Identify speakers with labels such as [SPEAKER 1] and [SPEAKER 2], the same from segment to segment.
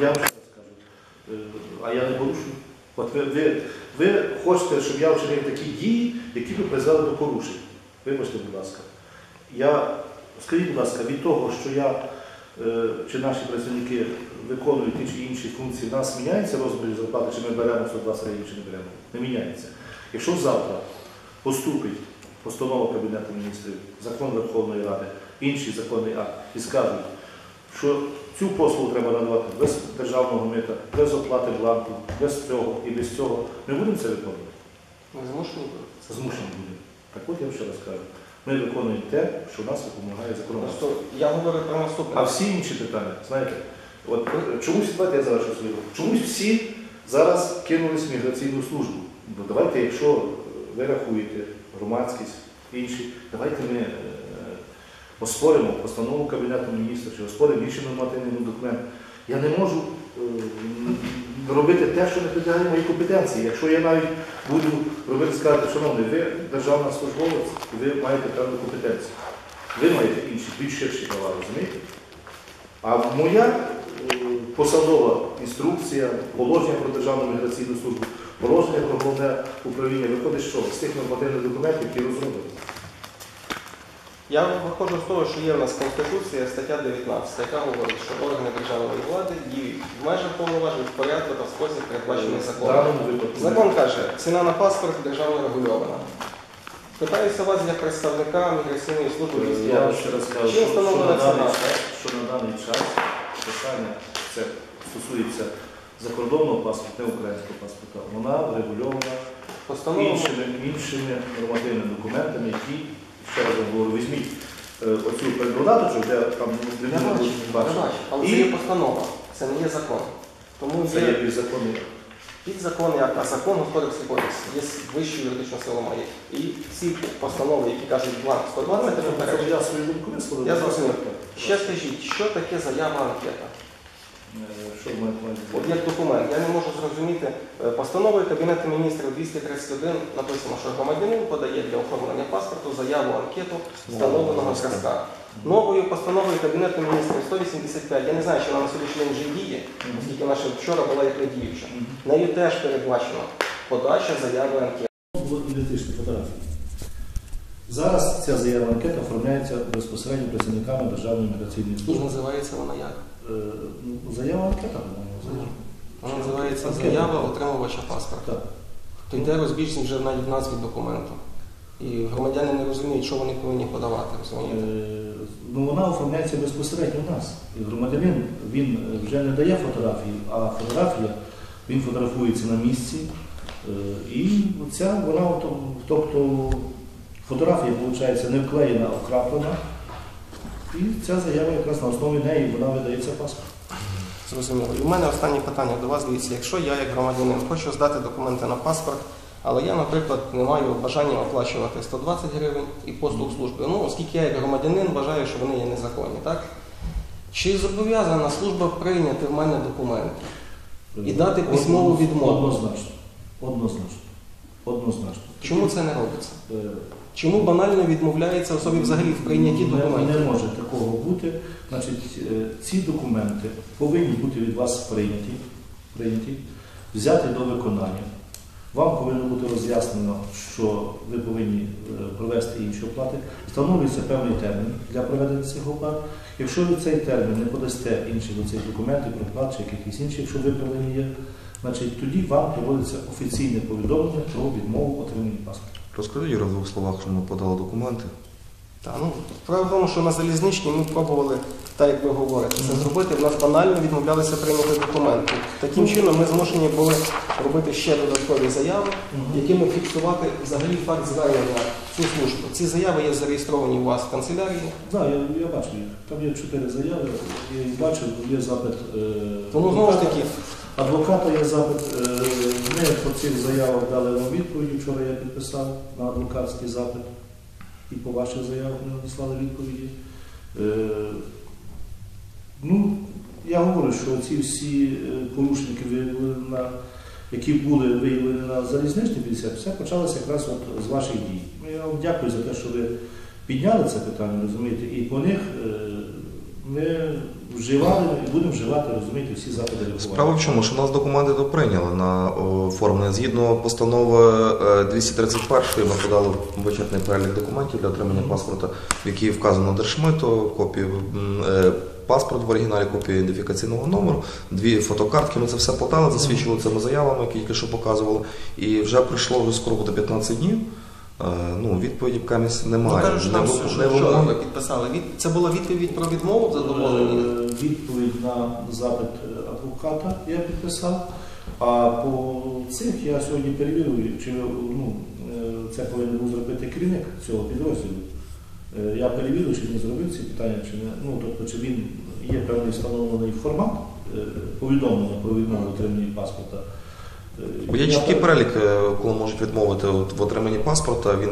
[SPEAKER 1] я вам ще раз кажу, е, а я не порушую. От ви, ви, ви хочете, щоб я вчинив такі дії, які би призвели до порушень. Вибачте, будь ласка. Я, скажіть, будь ласка, від того, що я е, чи наші працівники виконують ті чи інші функції, в нас міняється розмір зарплати, чи ми беремо 120 гривень, чи не беремо? Не міняється. Якщо завтра поступить постанова Кабінету міністрів, закон Верховної Ради, інший законний акт і скажуть, що цю послугу треба надавати без державного мита, без оплати бланку, без цього і без цього, ми будемо це виконувати?
[SPEAKER 2] Ми змушені будете.
[SPEAKER 1] Змушені будемо. Так от я ще раз кажу. Ми виконуємо те, що нас допомагає законодавство.
[SPEAKER 2] Я говорю про наступне.
[SPEAKER 1] А всі інші питання, знаєте, от е, чомусь давайте я зараз щось вийду. Чомусь всі зараз кинулись в міграційну службу. Бо давайте, якщо ви рахуєте громадськість, інші, давайте ми е, оспоримо постанову Кабінету міністрів чи оспоримо інші нормативні документи. Я не можу е, робити те, що не підлягає моїй компетенції. Якщо я навіть буду робити, сказати, шановний, ви державна службовець, ви маєте певну компетенцію. Ви маєте інші, більш ширші права, розумієте? А моя е, посадова інструкція, положення про Державну міграційну службу, положення про головне управління виходить що? З тих нормативних документів, які розроблені.
[SPEAKER 2] Я виходжу з того, що є в нас Конституція, стаття 19, яка говорить, що органи державної влади діють в межах повноважень в порядку та спосіб передбачений законом. Закон каже, ціна на паспорт державно регульована. Питаюся вас як представника міграційної служби
[SPEAKER 1] Е, Я ще раз кажу, що, що, на даний
[SPEAKER 2] ціна?
[SPEAKER 1] час, що на даний час питання це стосується закордонного паспорта, не українського паспорта, вона врегульована
[SPEAKER 2] Постанова
[SPEAKER 1] іншими, іншими нормативними документами, які, ще раз говорю, візьміть е, оцю передодаточку, де там не
[SPEAKER 2] Я
[SPEAKER 1] буде
[SPEAKER 2] бачу, але це є постанова, це не є закон. Тому
[SPEAKER 1] Це є
[SPEAKER 2] є
[SPEAKER 1] підзаконний.
[SPEAKER 2] підзакон, як а закон господарський кодекс, є вищою юридичною силою має. І ці постанови, які кажуть бланк 120, це попередження.
[SPEAKER 1] Я свою думку висловив.
[SPEAKER 2] Я зрозумів. Ще скажіть, що таке заява анкета?
[SPEAKER 1] Е, Що маєте?
[SPEAKER 2] От як документ, я не можу зрозуміти. Е, Постановою Кабінету міністрів 231 написано, що громадянин подає для оформлення паспорту заяву анкету встановленого зразка. Новою постановою Кабінету міністрів 185, я не знаю, чи вона на сьогоднішній день вже діє, оскільки наша вчора була як не діюча. Нею теж передбачено подача заяви анкети.
[SPEAKER 1] Було ідентичні фотографії. Зараз ця заява анкета оформляється безпосередньо працівниками Державної міграційної
[SPEAKER 2] І
[SPEAKER 1] служби.
[SPEAKER 2] називається вона як?
[SPEAKER 1] Е, ну, Заява анкета, по-моєму, заява.
[SPEAKER 2] Вона називається заява отримувача паспорта. То йде розбіжність вже навіть в назві документу. І громадяни не розуміють, що вони повинні подавати. розумієте?
[SPEAKER 1] Е, Ну, вона оформляється безпосередньо у нас. І громадянин він вже не дає фотографії, а фотографія, він фотографується на місці. Е, І ця вона, тобто фотографія, виходить, не вклеєна, а вкраплена. І ця заява якраз на основі неї вона видається паспорт.
[SPEAKER 2] Зрозуміло. І в мене останнє питання до вас. Дивіться, якщо я як громадянин хочу здати документи на паспорт, але я, наприклад, не маю бажання оплачувати 120 гривень і послуг служби, ну, оскільки я як громадянин вважаю, що вони є незаконні, так? Чи зобов'язана служба прийняти в мене документи? І дати письмову відмову.
[SPEAKER 1] Однозначно. Однозначно. Однозначно.
[SPEAKER 2] Чому це не робиться? Чому банально відмовляється особі взагалі в прийнятті документів?
[SPEAKER 1] не може такого бути. Значить, е, ці документи повинні бути від вас прийняті, прийняті, взяті до виконання. Вам повинно бути роз'яснено, що ви повинні е, провести інші оплати. Встановлюється певний термін для проведення цих оплат. Якщо ви цей термін не подасте інших до цих документів, проплат чи якихось інших, якщо виправлені є, значить тоді вам проводиться офіційне повідомлення про відмову отримання паспорта.
[SPEAKER 3] Розкажи, Юра, в двох словах, що ми подали документи.
[SPEAKER 2] Та, ну, справа в тому, що на залізничній ми пробували, так як ви говорите, це зробити. В нас банально відмовлялися прийняти документи. Таким чином ми змушені були робити ще додаткові заяви, якими фіксувати взагалі факт звернення цю службу. Ці заяви є зареєстровані у вас в канцелярії.
[SPEAKER 1] Так, я, я бачу їх. Там є чотири заяви, я їх бачив, є запит. е,
[SPEAKER 2] Тому знову ж таки,
[SPEAKER 1] Адвоката є запит. е, Ми по цих заявах дали вам відповіді. Вчора я підписав на адвокатський запит. І по ваших заявах ми надіслали відповіді. Е, Ну, я говорю, що ці всі е, порушники, які були виявлені на залізничній 50, все почалося якраз от з ваших дій. Ну, Я вам дякую за те, що ви підняли це питання, розумієте, і по них ми вживали і будемо вживати, розумієте, всі заходи реагування.
[SPEAKER 3] Справа в чому, що нас документи то прийняли на оформлення. Згідно постанови е, 231 ми подали вичерпний перелік документів для отримання паспорта, в якій вказано держмито, копію е, паспорт в оригіналі, копію ідентифікаційного номеру, дві фотокартки. Ми це все подали, засвідчили цими заявами, які тільки що показували. І вже пройшло вже скоро буде 15 днів. Е, Ну, відповіді в каміс
[SPEAKER 2] Ну,
[SPEAKER 3] немає.
[SPEAKER 2] кажуть, що
[SPEAKER 3] Не
[SPEAKER 2] що- що
[SPEAKER 3] вимоги.
[SPEAKER 2] ви підписали. Від... Це була відповідь про відмову в задоволенні?
[SPEAKER 1] Е, Відповідь на запит е, адвоката я підписав. А по цих я сьогодні перевірую, чи ну, це повинен був зробити керівник цього підрозділу. Я перевірю, чи він зробив ці питання, чи не. Ну, тобто, чи він є певний встановлений формат повідомлення про відмову отримання паспорта.
[SPEAKER 3] Є чіткий перелік, е, коли можуть відмовити в отриманні паспорта. Він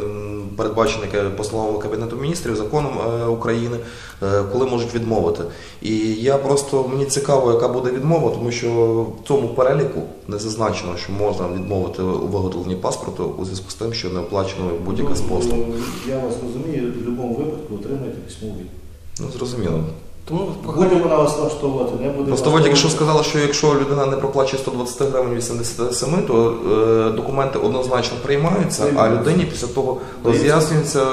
[SPEAKER 3] передбачений постановою Кабінету міністрів, законом е, України, е, коли можуть відмовити. І я просто мені цікаво, яка буде відмова, тому що в цьому переліку не зазначено, що можна відмовити у виготовленні паспорту у зв'язку з тим, що не оплачено будь-яка з послуг.
[SPEAKER 1] Ну, Я вас розумію, в будь-якому випадку отримаєте відповідь.
[SPEAKER 3] Ну зрозуміло.
[SPEAKER 2] Тому
[SPEAKER 1] Буде
[SPEAKER 2] прохання
[SPEAKER 1] вона вас влаштовувати, не буде.
[SPEAKER 3] Просто ви тільки що що якщо людина не проплачує 120 гривень 87, то е, документи однозначно приймаються, а людині після того роз'яснюється,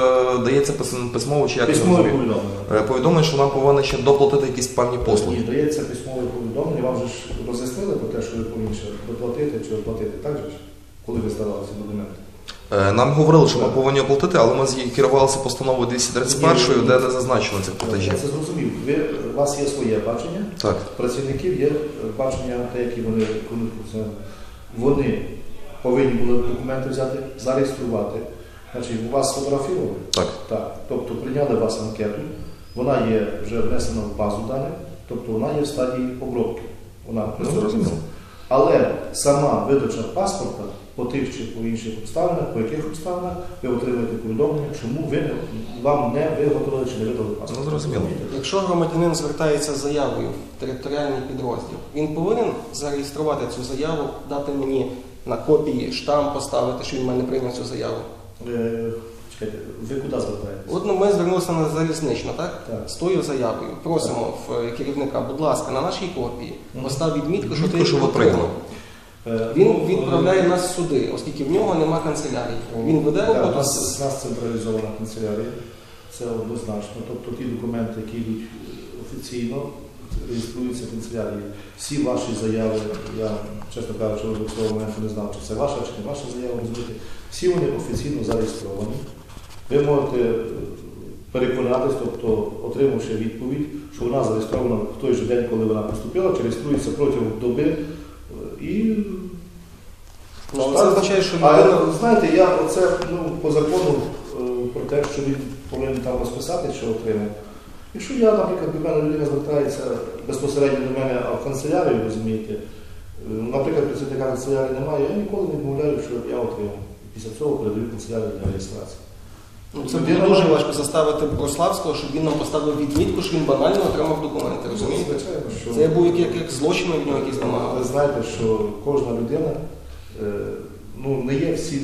[SPEAKER 3] дається пис- письмово чи як це
[SPEAKER 1] Письмове повідомлення.
[SPEAKER 3] Е, Повідомлення, що нам повинні ще доплатити якісь певні послуги.
[SPEAKER 1] Ні, дається письмове повідомлення, вам же ж роз'яснили про те, що ви повинні ще доплатити чи оплатити, так же ж? Коли ви здавали ці документи?
[SPEAKER 3] Е, Нам говорили, що ми повинні оплатити, але ми керувалися постановою 231, де не зазначено цих
[SPEAKER 1] Я
[SPEAKER 3] платежів.
[SPEAKER 1] це зрозумів. Ви, у вас є своє бачення,
[SPEAKER 3] Так.
[SPEAKER 1] працівників є бачення, те, які вони виконують. Вони повинні були документи взяти, зареєструвати. Значить, у вас сфотографували?
[SPEAKER 3] Так.
[SPEAKER 1] Так. Тобто прийняли вас анкету, вона є вже внесена в базу даних, тобто вона є в стадії обробки. Вона
[SPEAKER 3] Ну, зрозуміло.
[SPEAKER 1] Але сама видача паспорта по тих чи по інших обставинах, по яких обставинах ви отримаєте повідомлення, чому ви вам не виготовили чи не видали паспорт.
[SPEAKER 3] Ну, зрозуміло.
[SPEAKER 2] Якщо громадянин звертається з заявою в територіальний підрозділ, він повинен зареєструвати цю заяву, дати мені на копії штамп поставити, що він в мене прийняв цю заяву.
[SPEAKER 1] Е, ви куди звертаєтесь?
[SPEAKER 2] От ну, ми звернулися на залізнично, так?
[SPEAKER 1] Так.
[SPEAKER 2] З тою заявою. Просимо в е, керівника, будь ласка, на нашій копії постав відмітку, що
[SPEAKER 3] Відмітку,
[SPEAKER 2] ти
[SPEAKER 3] що ви
[SPEAKER 2] отримав.
[SPEAKER 1] Е,
[SPEAKER 2] Він
[SPEAKER 1] ну,
[SPEAKER 2] відправляє
[SPEAKER 1] е,
[SPEAKER 2] нас в суди, оскільки в нього нема канцелярії. Він веде
[SPEAKER 1] у нас, нас централізована канцелярія, це однозначно. Тобто ті документи, які йдуть офіційно, реєструються канцелярією. Всі ваші заяви, я, чесно кажучи, до цього моменту не знав, чи це ваша, чи не ваша заява, розумієте. Всі вони офіційно зареєстровані. Ви можете е, переконатись, тобто отримавши відповідь, що вона зареєстрована в той же день, коли вона поступила, чи реєструється протягом доби. е, І
[SPEAKER 2] Ну, Це означає, що
[SPEAKER 1] а
[SPEAKER 2] людина
[SPEAKER 1] знаєте, я оце ну, по закону е, про те, що він повинен там розписати, що отримав. Якщо я, наприклад, до мене людина звертається безпосередньо до мене а в канцелярію, розумієте, наприклад, працівника канцелярії немає, я ніколи не відмовляю, що я отримав. Після цього передаю канцелярію для реєстрації.
[SPEAKER 2] Ну, це буде дуже важко заставити Брославського, щоб він нам поставив відмітку, що він банально отримав документи. Розумієте?
[SPEAKER 1] Звичайно, що
[SPEAKER 2] Це був як, як, злочин від нього якийсь
[SPEAKER 1] ви знаєте, що кожна людина е, ну, не є всі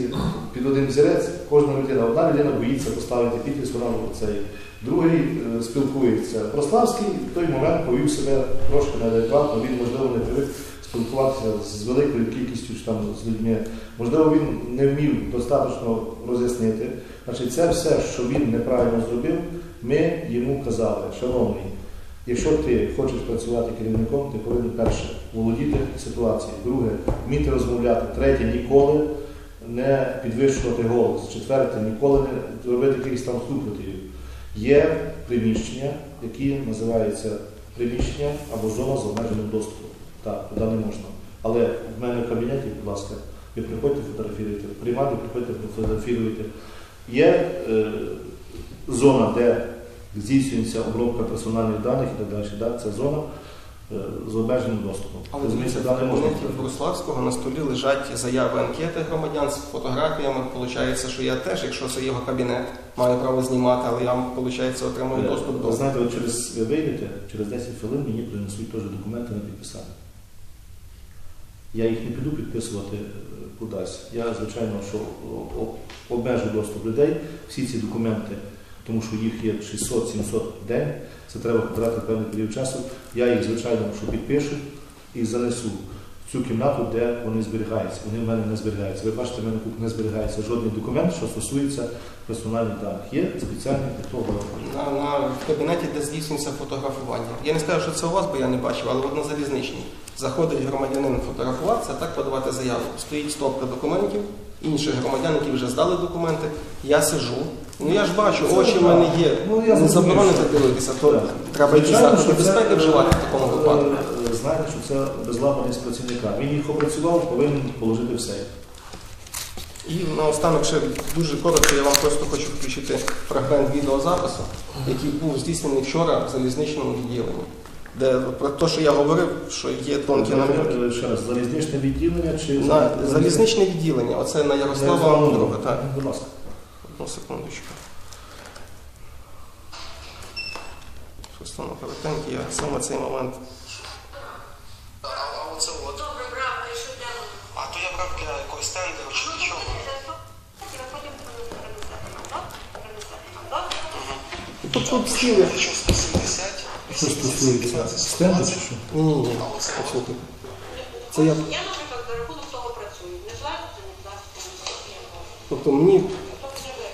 [SPEAKER 1] під один взірець, кожна людина. Одна людина боїться поставити підпис, вона цей. Другий е, спілкується. Прославський в той момент повів себе трошки неадекватно, він, можливо, не привик спілкуватися з великою кількістю там, з людьми. Можливо, він не вмів достатньо роз'яснити. Значить, це все, що він неправильно зробив, ми йому казали, шановний, Якщо ти хочеш працювати керівником, ти повинен перше володіти ситуацією, друге вміти розмовляти, третє ніколи не підвищувати голос, четверте ніколи не робити якихось там супротивів. Є приміщення, які називаються приміщення або зона з обмеженим доступом. Так, туди не можна. Але в мене в кабінеті, будь ласка, ви приходьте фотографіруйте, приймати, приходьте фотографіруйте. Є е, зона, де здійснюється обробка персональних даних і так далі. Да? Це зона е, з обмеженим доступом.
[SPEAKER 2] Але дивіться, в кабінеті Брославського на столі лежать заяви анкети громадян з фотографіями. Получається, що я теж, якщо це його кабінет, маю право знімати, але я, виходить, отримую доступ
[SPEAKER 1] Ви
[SPEAKER 2] до.
[SPEAKER 1] знаєте, от через ви вийдете, через 10 хвилин мені принесуть теж документи на підписання. Я їх не піду підписувати е, кудись. Я, звичайно, що обмежу доступ людей, всі ці документи. тому що їх є 600-700 в день, це треба потратити певний період часу. Я їх, звичайно, що підпишу і занесу в цю кімнату, де вони зберігаються. Вони в мене не зберігаються. Ви бачите, в мене не зберігається жодний документ, що стосується персональних даних. Є спеціальний для того.
[SPEAKER 2] На, на, кабінеті, де здійснюється фотографування. Я не скажу, що це у вас, бо я не бачив, але на залізничній. Заходить громадянин фотографуватися, так подавати заяву. Стоїть стопка документів, інших громадян, які вже здали документи. Я сиджу. Ну я ж бачу, очі в мене є.
[SPEAKER 1] Ну, я
[SPEAKER 2] не
[SPEAKER 1] зрозумів,
[SPEAKER 2] заборонити дивитися, то
[SPEAKER 1] Так.
[SPEAKER 2] треба якісь заходи безпеки вживати в такому випадку.
[SPEAKER 1] е, Знаєте, що це безладність працівника. Він їх опрацював, повинен положити все.
[SPEAKER 2] І наостанок ще дуже коротко, я вам просто хочу включити фрагмент відеозапису, який був здійснений вчора в залізничному відділенні. Де про те, що я говорив, що є тонкі намірки.
[SPEAKER 1] Е, Ще раз, залізничне відділення чи
[SPEAKER 2] На залізничне відділення, оце на Ярослава Мудрого. Так,
[SPEAKER 1] Будь ласка.
[SPEAKER 2] одну секундочку. Щось воно я саме цей момент. А, оце от.
[SPEAKER 4] Добре, брав, і що для
[SPEAKER 2] А то я брав для якогось тендеру чи для чого? Тут тут стіли.
[SPEAKER 1] Що стосується стенду, чи що?
[SPEAKER 2] Ні, ні, ні. Послухайте. Це я.
[SPEAKER 4] Я, наприклад, за рахунок того працюю. Не не злазити, не можу.
[SPEAKER 2] Тобто мені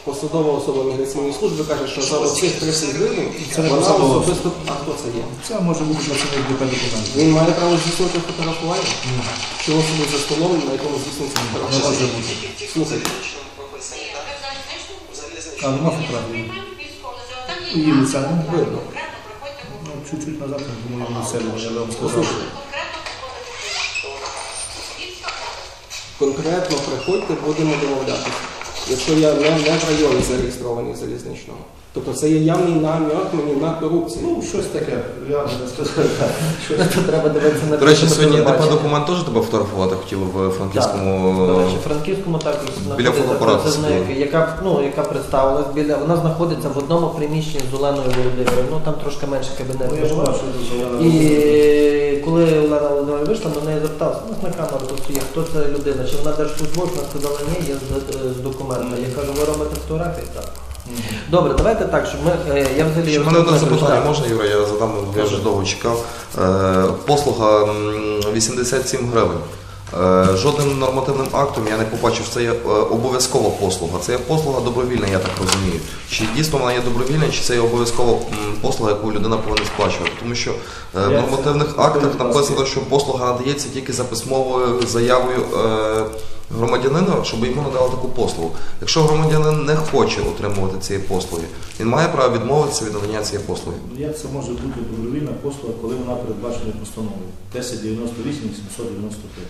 [SPEAKER 2] посадова особа міграційної служби каже, що за оцих 30 гривень
[SPEAKER 1] Це не
[SPEAKER 2] вона
[SPEAKER 1] посадова
[SPEAKER 2] особисто. А хто це є?
[SPEAKER 1] Це може бути працівник ДП документів.
[SPEAKER 2] Він має право здійснювати фотографування? Чого собі за столом, на якому здійснюється
[SPEAKER 1] Не може
[SPEAKER 2] фотографування?
[SPEAKER 1] бути.
[SPEAKER 2] Слухайте.
[SPEAKER 1] А, нема фотографії.
[SPEAKER 4] там є
[SPEAKER 1] Її
[SPEAKER 4] нюанси,
[SPEAKER 1] лиця не видно. Чуть-чуть назад, думаю, на себе, я вам сказав.
[SPEAKER 4] Конкретно
[SPEAKER 2] приходьте, будемо домовлятися. Якщо я не, не в районі зареєстрований в залізничному. Тобто це є явний намік мені на корупцію.
[SPEAKER 1] Ну, щось таке. Я не сказав. Щось
[SPEAKER 5] Треба дивитися на
[SPEAKER 3] До речі, сьогодні ДП документ теж тебе фотографувати хотіли в Франківському.
[SPEAKER 5] До речі, в Франківському також
[SPEAKER 3] Біля
[SPEAKER 5] яка ну яка представилась біля. Вона знаходиться в одному приміщенні з Оленою Володимирівною. Ну там трошки менше кабінет.
[SPEAKER 1] Ну, я ж бачу,
[SPEAKER 5] І коли Олена Володимирівна вийшла, до неї звертався, ну на камеру тут є, хто це людина, чи вона держслужбовець, вона сказала, ні, я з, з документа. Я кажу, ви робите фотографії? Так. Добре, давайте так, щоб ми. е, Я взагалі
[SPEAKER 3] Ще мене одне запитання можна, Юра, я задам, я вже довго чекав. Е, Послуга м, 87 гривень. Е, Жодним нормативним актом я не побачив, це є е, обов'язкова послуга. Це є послуга добровільна, я так розумію. Чи дійсно вона є добровільна, чи це є обов'язкова м, послуга, яку людина повинна сплачувати? Тому що е, в нормативних актах написано, що послуга надається тільки за письмовою заявою е, громадянина, щоб йому надали таку послугу. Якщо громадянин не хоче отримувати цієї послуги, він має право відмовитися від надання цієї послуги.
[SPEAKER 1] Ну, Як це може бути добровільна послуга, коли вона передбачена постановою? 1098 795.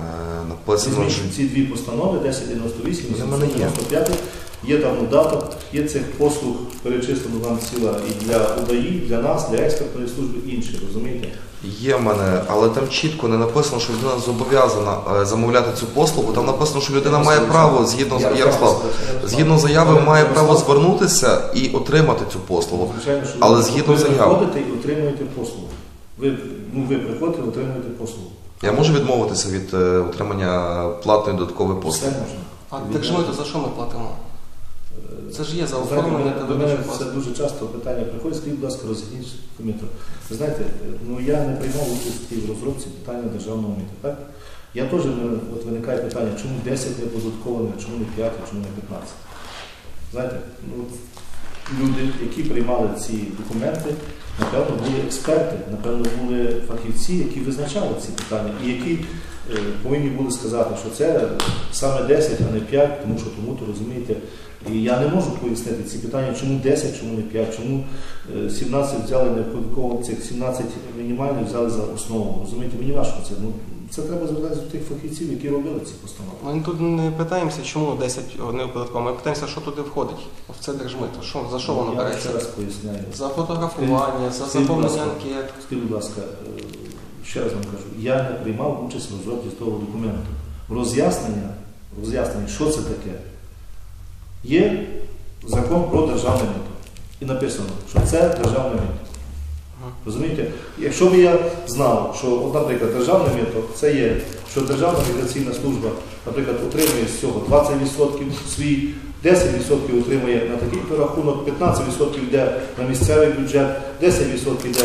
[SPEAKER 3] Е, Написано, що
[SPEAKER 1] ці дві постанови, 1098 і
[SPEAKER 3] Для мене є.
[SPEAKER 1] є там додаток, є цих послуг перечислено вам ціла і для УДАІ, для нас, для експертної служби інші, розумієте?
[SPEAKER 3] є в мене, але там чітко не написано, що людина зобов'язана е, замовляти цю послугу. Там написано, що людина має право згідно з Ярослав, згідно заяви, має право звернутися і отримати цю послугу.
[SPEAKER 1] Звичайно, що
[SPEAKER 3] Але згідно
[SPEAKER 1] ви приходите і отримуєте послугу. Ви, ну, ви приходите і отримуєте послугу.
[SPEAKER 3] Я можу відмовитися від е, отримання платної додаткової
[SPEAKER 1] Все
[SPEAKER 3] послуги.
[SPEAKER 1] можна.
[SPEAKER 2] А держмито за що ми платимо? Це ж є за
[SPEAKER 1] Знаєте,
[SPEAKER 2] оформлення та
[SPEAKER 1] до мене це дуже часто питання приходить, скажіть, будь ласка, роз'ясніть комітет. Ви знаєте, ну я не приймав участі в розробці питання державного мита. Так? Я теж мене от виникає питання, чому 10 не податковане, чому не 5, чому не 15. Знаєте, ну, от люди, які приймали ці документи, напевно, були експерти, напевно, були фахівці, які визначали ці питання, і які е, повинні були сказати, що це саме 10, а не 5, тому що тому то розумієте. І я не можу пояснити ці питання, чому 10, чому не 5, чому е, 17 взяли не цих 17 мінімальних взяли за основу. Розумієте, мені важко це. Ну, це треба звертатися до тих фахівців, які робили ці постанови.
[SPEAKER 2] Ми тут не питаємося, чому 10 не оподатковано. Ми питаємося, що туди входить. В це держмито. Що, за що воно
[SPEAKER 1] Я
[SPEAKER 2] береться?
[SPEAKER 1] ще раз поясняю.
[SPEAKER 2] За фотографування, за
[SPEAKER 1] Скажіть, будь
[SPEAKER 2] заповнення
[SPEAKER 1] ласка,
[SPEAKER 2] анкет.
[SPEAKER 1] Скажіть, будь ласка, е, ще раз вам кажу, я не приймав участь в розробці того документу. Роз'яснення, роз'яснення, що це таке, є закон про державне мито. І написано, що це державне мито. Розумієте? Якщо б я знав, що, от, наприклад, державне мито це є, що Державна міграційна служба, наприклад, отримує з цього 20% свій 10% отримує на такий то рахунок, 15% йде на місцевий бюджет, 10% йде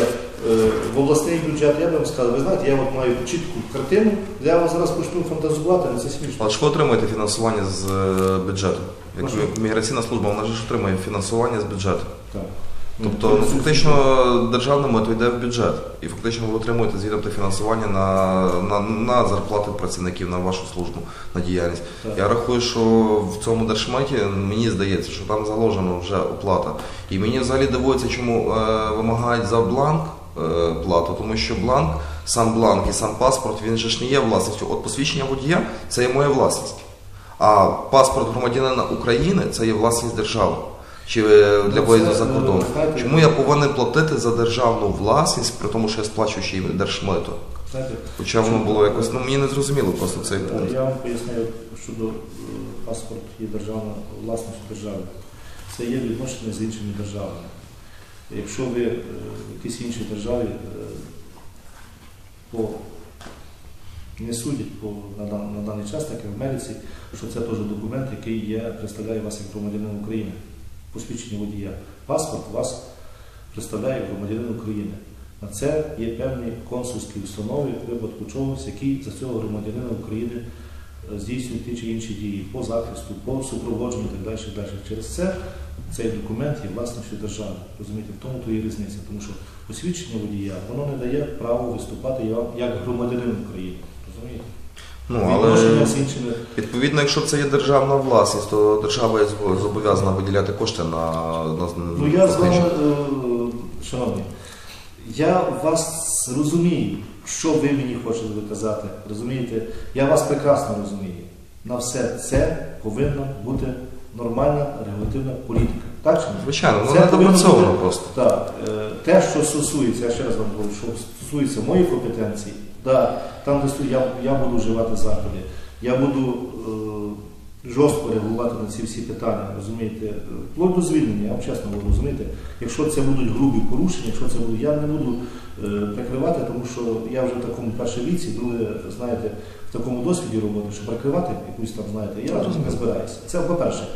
[SPEAKER 1] е, в обласний бюджет. Я би вам сказав, ви знаєте, я от маю чітку картину, я вам зараз почну фантазувати, але це смішно.
[SPEAKER 3] Але ж ви отримуєте фінансування з е, бюджету? Як
[SPEAKER 1] Прошу?
[SPEAKER 3] міграційна служба, вона ж отримує фінансування з бюджету.
[SPEAKER 1] Так.
[SPEAKER 3] Тобто
[SPEAKER 1] Ну,
[SPEAKER 3] ну, фактично державне мито йде в бюджет. І фактично ви отримуєте звідти фінансування на, на, на зарплати працівників, на вашу службу, на діяльність.
[SPEAKER 1] Так.
[SPEAKER 3] Я рахую, що в цьому держмиті мені здається, що там заложена вже оплата. І мені взагалі дивується, чому е, вимагають за бланк е, плату, тому що бланк, сам бланк і сам паспорт, він же ж не є власністю. От посвідчення водія це є моя власність. А паспорт громадянина України це є власність держави. Чи е, для
[SPEAKER 1] Ну,
[SPEAKER 3] виїзду за кордон.
[SPEAKER 1] е, знаєте,
[SPEAKER 3] Чому я повинен платити за державну власність, при тому, що я сплачую ще й держмито? Хоча воно було якось, ну мені не зрозуміло просто цей
[SPEAKER 1] Е,
[SPEAKER 3] пункт.
[SPEAKER 1] Я вам поясню щодо паспорт є державна власність держави. Це є відношення з іншими державами. Якщо ви в якійсь іншій державі по не судять по, на, на даний час, так і в Америці, що це теж документ, який є, представляє вас як громадянин України, посвідчення водія. Паспорт вас представляє громадянин України. На це є певні консульські установи випадку чогось, які за цього громадянина України е, здійснюють ті чи інші дії по захисту, по супроводженню і так далі. і далі. Через це цей документ є власністю держави. Розумієте, в тому то є різниця, тому що посвідчення водія воно не дає право виступати як громадянин України. Розумієте?
[SPEAKER 3] Ну
[SPEAKER 1] Відношення
[SPEAKER 3] але
[SPEAKER 1] з іншими
[SPEAKER 3] відповідно, якщо це є державна власність, то держава є зобо- зобов'язана виділяти кошти на, на
[SPEAKER 1] Ну я з вами, е, шановні, я вас розумію, що ви мені хочете доказати. Розумієте? Я вас прекрасно розумію. На все це повинна бути нормальна регулятивна політика. Так чи ні?
[SPEAKER 3] Звичайно,
[SPEAKER 1] Це
[SPEAKER 3] не
[SPEAKER 1] повинно
[SPEAKER 3] допрацьовано
[SPEAKER 1] бути-
[SPEAKER 3] просто.
[SPEAKER 1] Так, е, те, що стосується, я ще раз вам говорю, що стосується моєї компетенції, да, там, де я, я буду вживати заходи, я буду е, жорстко реагувати на ці всі питання, розумієте, вплоть до звільнення, я вам чесно говорю, розумієте, якщо це будуть грубі порушення, якщо це буде, я не буду е, прикривати, тому що я вже в такому перше віці, друге, знаєте, в такому досвіді роботи, що прикривати якусь там, знаєте, я не збираюся. Це по-перше.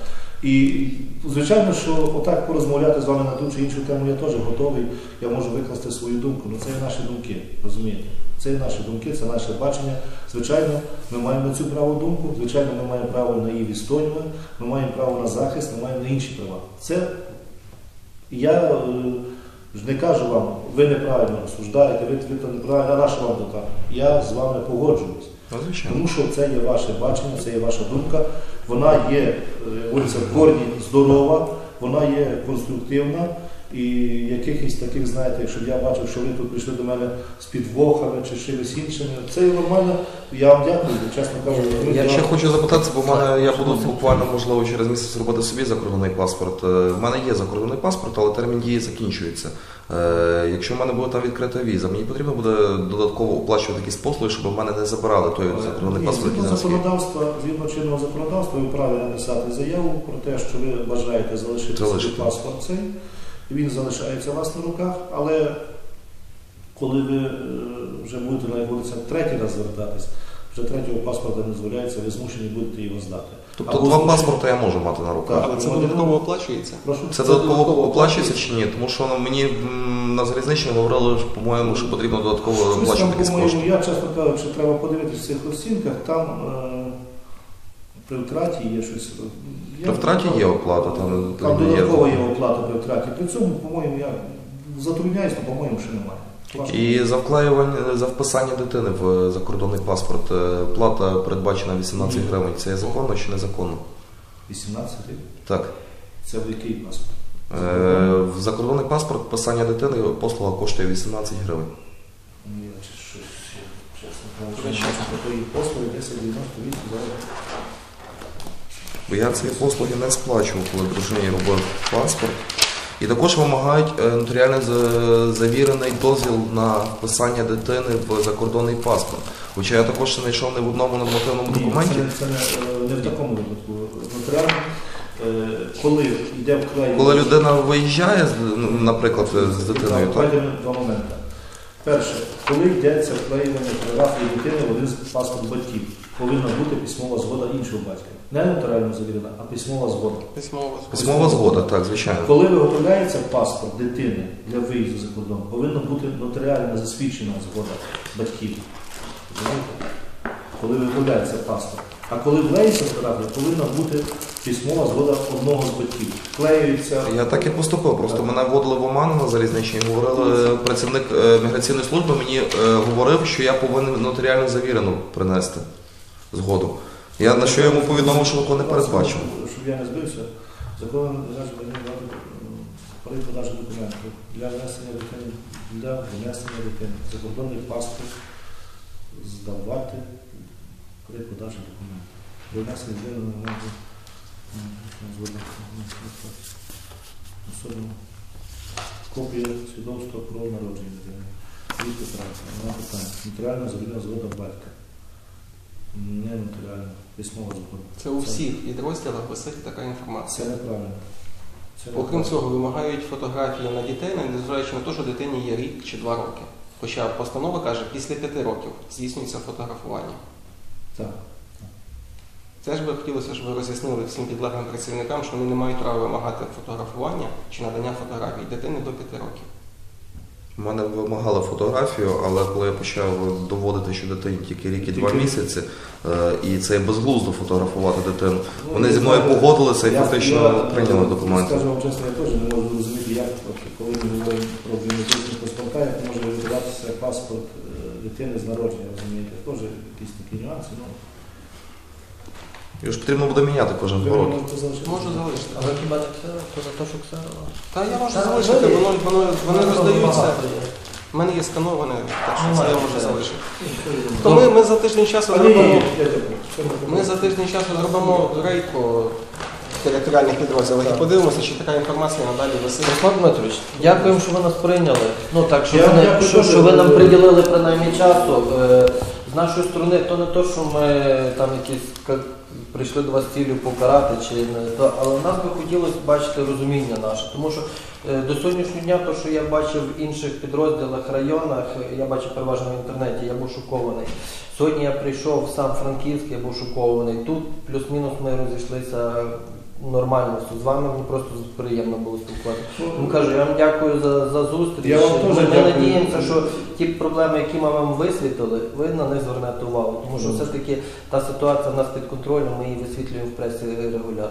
[SPEAKER 1] І звичайно, що отак порозмовляти з вами на ту чи іншу тему я теж готовий. Я можу викласти свою думку. Ну це є наші думки, розумієте? Це наші думки, це наше бачення. Звичайно, ми маємо цю праву думку, звичайно, ми маємо право на її відстоювання, ми маємо право на захист, ми маємо на інші права. Це я е, ж не кажу вам, ви неправильно розсуждаєте, ви, ви то неправильно, наша вам така. Я з вами погоджуюсь.
[SPEAKER 3] Ну.
[SPEAKER 1] Тому що це є ваше бачення, це є ваша думка. Вона є е, говориться, в корні здорова, вона є конструктивна. І якихось таких, знаєте, щоб я бачив, що ви тут прийшли до мене з підвохами чи чимось іншим, це нормально. Я вам дякую, чесно кажучи.
[SPEAKER 3] Я ще хочу запитатися, бо в мене я буду буквально можливо через місяць робити собі закордонний паспорт. Е, В мене є закордонний паспорт, але термін дії закінчується. Е, Якщо в мене буде там відкрита віза, мені потрібно буде додатково оплачувати якісь послуги, щоб в мене не забирали той закордонний паспорт,
[SPEAKER 1] Згідно законодавства, згідно чинного законодавства, ви вправі написати заяву про те, що ви бажаєте залишити свій
[SPEAKER 3] Залишити.
[SPEAKER 1] паспорт цей. Він залишається у вас на руках, але коли ви е, вже будете на вулиця третій раз звертатись, вже третього паспорта не дозволяється, ви змушені будете його здати.
[SPEAKER 3] Тобто
[SPEAKER 1] Або
[SPEAKER 3] два
[SPEAKER 1] змушені-
[SPEAKER 3] паспорта я можу мати на руках.
[SPEAKER 1] Так.
[SPEAKER 2] Але це додатково оплачується.
[SPEAKER 1] Прошу.
[SPEAKER 3] Це
[SPEAKER 2] Це
[SPEAKER 3] додатково
[SPEAKER 2] додатково
[SPEAKER 3] оплачується
[SPEAKER 2] оплачується?
[SPEAKER 3] чи ні? Тому що мені на залізничному говорили, по-моєму, що потрібно додатково оплачувати якісь
[SPEAKER 1] по-моєму,
[SPEAKER 3] кошти.
[SPEAKER 1] я чесно кажучи, треба подивитися в цих оцінках, там е, при втраті є щось. Я-
[SPEAKER 3] При втраті є оплата, там,
[SPEAKER 1] Там
[SPEAKER 3] є-
[SPEAKER 1] додатково є оплата при втраті. При цьому, по-моєму, я затрудняюсь, але, по-моєму, ще немає.
[SPEAKER 3] І за вклеювання за вписання дитини в закордонний паспорт е, плата передбачена 18
[SPEAKER 1] Ні.
[SPEAKER 3] гривень. Це є законно чи незаконно?
[SPEAKER 1] 18 гривень?
[SPEAKER 3] Так.
[SPEAKER 1] це в який паспорт?
[SPEAKER 3] Е, В закордонний паспорт вписання дитини послуга коштує 18 гривень.
[SPEAKER 1] Ні, чи щось, чесно такої послуги 1098 зараз.
[SPEAKER 3] Бо я ці послуги не сплачував, коли дружині робив паспорт. І також вимагають е, нотаріально завірений дозвіл на вписання дитини в закордонний паспорт. Хоча я також не знайшов ні в одному нормативному
[SPEAKER 1] Ні,
[SPEAKER 3] документі.
[SPEAKER 1] Це, це не, е, не в такому випадку. Нотаріально, е, коли йде вклеєння...
[SPEAKER 3] Коли людина виїжджає, ну, наприклад, з дитиною,
[SPEAKER 1] Так,
[SPEAKER 3] так?
[SPEAKER 1] Два моменти. Перше, коли йдеться вклеювання фотографії дитини в один з паспорт батьків. Повинна бути письмова згода іншого батька. Не нотаріально завірена, а письмова згода.
[SPEAKER 2] Письмово.
[SPEAKER 3] Письмова згода, так, звичайно.
[SPEAKER 1] Коли виготовляється паспорт дитини для виїзду за кордон, повинна бути нотаріально засвідчена згода батьків. Коли виготовляється паспорт. А коли клеїться фотографія, повинна бути письмова згода одного з батьків. Клеюється.
[SPEAKER 3] Я так і поступив. Просто мене вводили в оману на залізничній. Говорили, працівник е, міграційної служби мені е, говорив, що я повинен нотаріально завірену принести згоду. Я на що йому повідомив, що такого не передбачено.
[SPEAKER 1] Щоб я не збився, закон навіть при подачі документів для внесення дитини, для внесення дитини, закордонний паспорт здавати при подачі документів. Для внесення дитини момент згодом особливо копія свідоцтва про народження дитини. І питання. Нотаріальна завірена згода батька. Не нотаріальна, письмова згода.
[SPEAKER 2] Це у всіх підрозділах висить така інформація.
[SPEAKER 1] Це неправильно. Це
[SPEAKER 2] Окрім
[SPEAKER 1] неправильно.
[SPEAKER 2] цього, вимагають фотографії на дітей, незважаючи на те, що дитині є рік чи два роки. Хоча постанова каже, після п'яти років здійснюється фотографування.
[SPEAKER 1] Так.
[SPEAKER 2] Це ж би хотілося, щоб ви роз'яснили всім підлеглим працівникам, що вони не мають права вимагати фотографування чи надання фотографій дитини до п'яти років.
[SPEAKER 3] У мене вимагали фотографію, але коли я почав доводити, що дитині тільки рік і два місяці, е, і це безглуздо фотографувати дитину.
[SPEAKER 1] Ну,
[SPEAKER 3] Вони зі мною погодилися і фактично прийняли документи.
[SPEAKER 1] Скажу вам чесно, я теж не можу зрозуміти, як, от, коли ми говоримо про біометричні паспорта, як може видаватися паспорт е, дитини з народження, розумієте? Теж якісь такі нюанси. Ну,
[SPEAKER 3] Його ж потрібно буде міняти кожен
[SPEAKER 1] ви
[SPEAKER 3] два роки.
[SPEAKER 2] Можу залишити.
[SPEAKER 5] Але хіба не ксерова? То за те, що ксерова?
[SPEAKER 2] Та я можу
[SPEAKER 5] Та,
[SPEAKER 2] залишити,
[SPEAKER 5] ви-
[SPEAKER 2] воно, воно, вони
[SPEAKER 5] Воно
[SPEAKER 2] роздаються. У мене є скановане, так що це я можу залишити. То ми, ми за тиждень часу зробимо.
[SPEAKER 1] Ми
[SPEAKER 2] за тиждень часу зробимо рейд по територіальних підрозділах і подивимося, чи така інформація надалі висить.
[SPEAKER 5] Руслан Дмитрович, дякуємо, що ви нас прийняли. Ну так, що,
[SPEAKER 1] Я
[SPEAKER 5] ви, не-
[SPEAKER 1] дякую
[SPEAKER 5] що,
[SPEAKER 1] дуже.
[SPEAKER 5] що ви нам приділили принаймні часу. Е, З нашої сторони, то не то, що ми там якісь ка- прийшли до вас цілею покарати, чи не то, але нас би хотілося бачити розуміння наше. Тому що е, до сьогоднішнього дня, то, що я бачив в інших підрозділах, районах, я бачив переважно в інтернеті, я був шокований. Сьогодні я прийшов в сам Франківськ, я був шокований. Тут плюс-мінус ми розійшлися нормально. З вами мені просто приємно було спілкуватися. Ну, кажу, я вам дякую за, за зустріч.
[SPEAKER 1] Я вам теж
[SPEAKER 5] ми,
[SPEAKER 1] дякую.
[SPEAKER 5] надіємося, що ті проблеми, які ми вам висвітлили, ви на них звернете увагу. Тому що
[SPEAKER 1] Мгм.
[SPEAKER 5] все-таки та ситуація в нас під контролем, ми її висвітлюємо в пресі регулярно.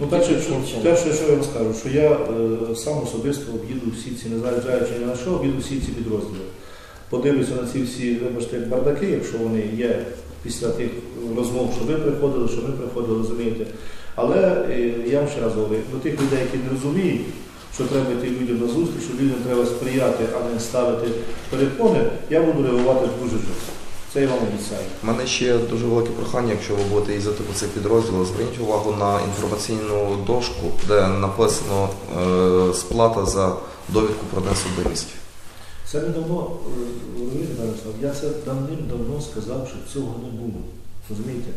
[SPEAKER 1] Ну, перше, що, перше, що я вам скажу, що я е, сам особисто об'їду всі ці, незважаючи ні на що, об'їду всі ці підрозділи. Подивлюся на ці всі, вибачте, як бардаки, якщо вони є після тих розмов, що ви приходили, що ми приходили, розумієте. Але е, я вам ще раз говорю, до тих людей, які не розуміють, що треба йти людям на зустріч, що людям треба сприяти, а не ставити перепони, я буду реагувати дуже жорстко. Це я вам обіцяю.
[SPEAKER 3] У мене ще дуже велике прохання, якщо ви будете їздити по цих підрозділах, зверніть увагу на інформаційну дошку, де написано е, сплата за довідку про несудимість.
[SPEAKER 1] Це недавно, е, розумієте, я це давним-давно сказав, що цього не було. Розумієте?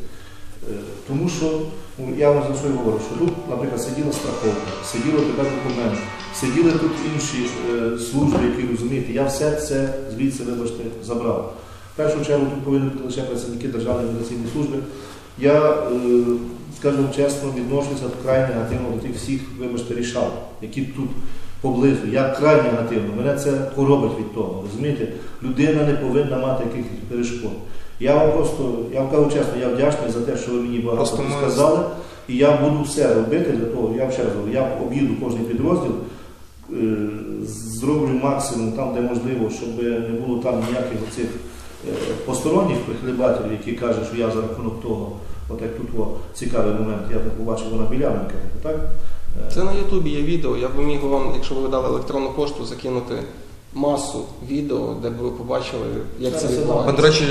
[SPEAKER 1] Е, Тому що ну, я вам за що говорю, що тут, наприклад, сиділа страховка, сиділи тебе документ, сиділи тут інші е, служби, які розумієте, я все це звідси, вибачте, забрав. В першу чергу тут повинні бути лише працівники Державної міграційної служби. Я, е, скажімо чесно, відношуся крайне негативно до тих всіх, вибачте, рішав, які тут поблизу. Я крайне негативно. Мене це коробить від того. Розумієте, людина не повинна мати якихось перешкод. Я вам просто, я вам кажу чесно, я вдячний за те, що ви мені багато
[SPEAKER 3] ми-
[SPEAKER 1] сказали. І я буду все робити для того, я вам ще раз говорю, я об'їду кожний підрозділ, е, зроблю максимум там, де можливо, щоб не було там ніяких оцих е, посторонніх прихлебателів, які кажуть, що я за рахунок того, от як тут о, цікавий момент, я так побачив, вона білявенька, так?
[SPEAKER 2] Це на Ютубі є відео. Я б міг вам, якщо ви дали електронну пошту, закинути масу відео, де б ви побачили, як це відбувається.
[SPEAKER 3] до речі,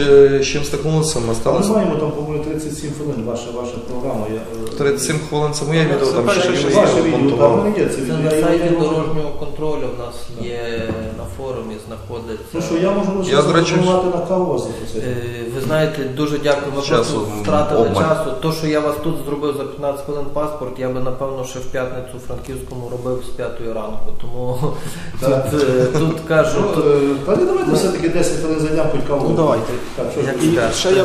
[SPEAKER 3] з чим стикнулися, ми
[SPEAKER 1] Ми маємо там, по-моєму, 37 хвилин, ваша, ваша програма. Я, е,
[SPEAKER 3] 37 хвилин це моє відео, там ще
[SPEAKER 1] Ваше відео, там є це
[SPEAKER 5] Це
[SPEAKER 1] відео.
[SPEAKER 5] на
[SPEAKER 1] я
[SPEAKER 5] сайті
[SPEAKER 1] можу-
[SPEAKER 5] дорожнього контролю в нас є на форумі, знаходиться.
[SPEAKER 1] Ну що, я можу лише
[SPEAKER 3] Я, до речі,
[SPEAKER 1] запропонувати на каву.
[SPEAKER 5] Е, Ви знаєте, дуже дякую. Ми
[SPEAKER 3] Часу
[SPEAKER 5] просто втратили
[SPEAKER 3] обмаль.
[SPEAKER 5] часу. То, що я вас тут зробив за 15 хвилин паспорт, я би напевно ще в п'ятницю в Франківському робив з 5 ранку. Тому тут, е, тут кажу,
[SPEAKER 1] Ну, е, Та не давайте все-таки 10 хвилин зайдемо, хоч каву.
[SPEAKER 2] Ну давайте.
[SPEAKER 1] Так, що ж,
[SPEAKER 2] І ще я